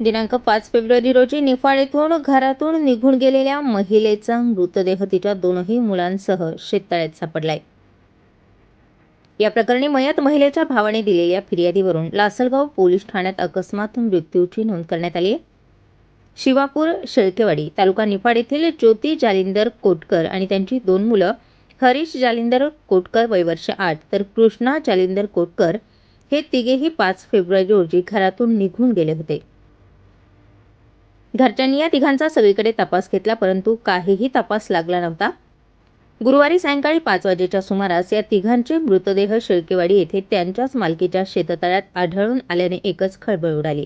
दिनांक पाच फेब्रुवारी रोजी निफाड येथून घरातून निघून गेलेल्या महिलेचा मृतदेह तिच्या दोनही मुलांसह शेततळ्यात सापडलाय. या प्रकरणी मयत महिलेच्या भावाने दिलेल्या फिर्यादीवरून लासलगाव पोलीस ठाण्यात अकस्मात मृत्यूची नोंद करण्यात आली आहे. शिवापूर शेळकेवाडी तालुका निफाड येथील ज्योती जालिंदर कोटकर आणि त्यांची दोन मुलं हरीश जालिंदर कोटकर वय वर्ष आठ तर कृष्णा जालिंदर कोटकर हे तिघेही पाच फेब्रुवारी रोजी घरातून निघून गेले होते. घरच्यांनी या तिघांचा सगळीकडे तपास घेतला परंतु काहीही तपास लागला नव्हता. गुरुवारी सायंकाळी पाच वाजेच्या सुमारास या तिघांचे मृतदेह शेळकेवाडी येथे त्यांच्याच मालकीच्या शेततळ्यात आढळून आल्याने एकच खळबळ उडाली.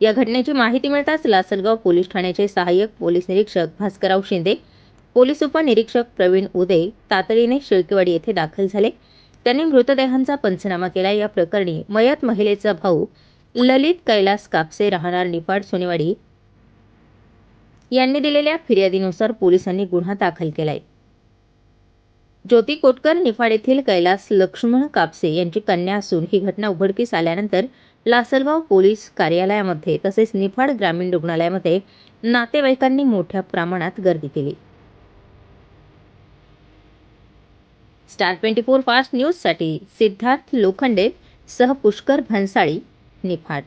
या घटनेची माहिती मिळताच लासलगाव पोलीस ठाण्याचे सहाय्यक पोलीस निरीक्षक भास्करराव शिंदे पोलीस उपनिरीक्षक प्रवीण उदय तातडीने शेळकेवाडी येथे दाखल झाले. त्यांनी मृतदेहांचा पंचनामा केला. या प्रकरणी मयत महिलेचा भाऊ ललित कैलास कापसे राहणार निफाड सोनेवाडी यांनी दिलेल्या फिर्यादीनुसार पोलिसांनी गुन्हा दाखल केलाय. ज्योती कोटकर निफाड येथील कैलास लक्ष्मण कापसे यांची कन्या असून ही घटना उघडकीस आल्यानंतर लासलगाव पोलीस कार्यालयामध्ये तसेच निफाड ग्रामीण रुग्णालयामध्ये नातेवाईकांनी मोठ्या प्रमाणात गर्दी केली. स्टार ट्वेंटी फोर फास्ट न्यूजसाठी सिद्धार्थ लोखंडे सह पुष्कर भन्साळी निफाड.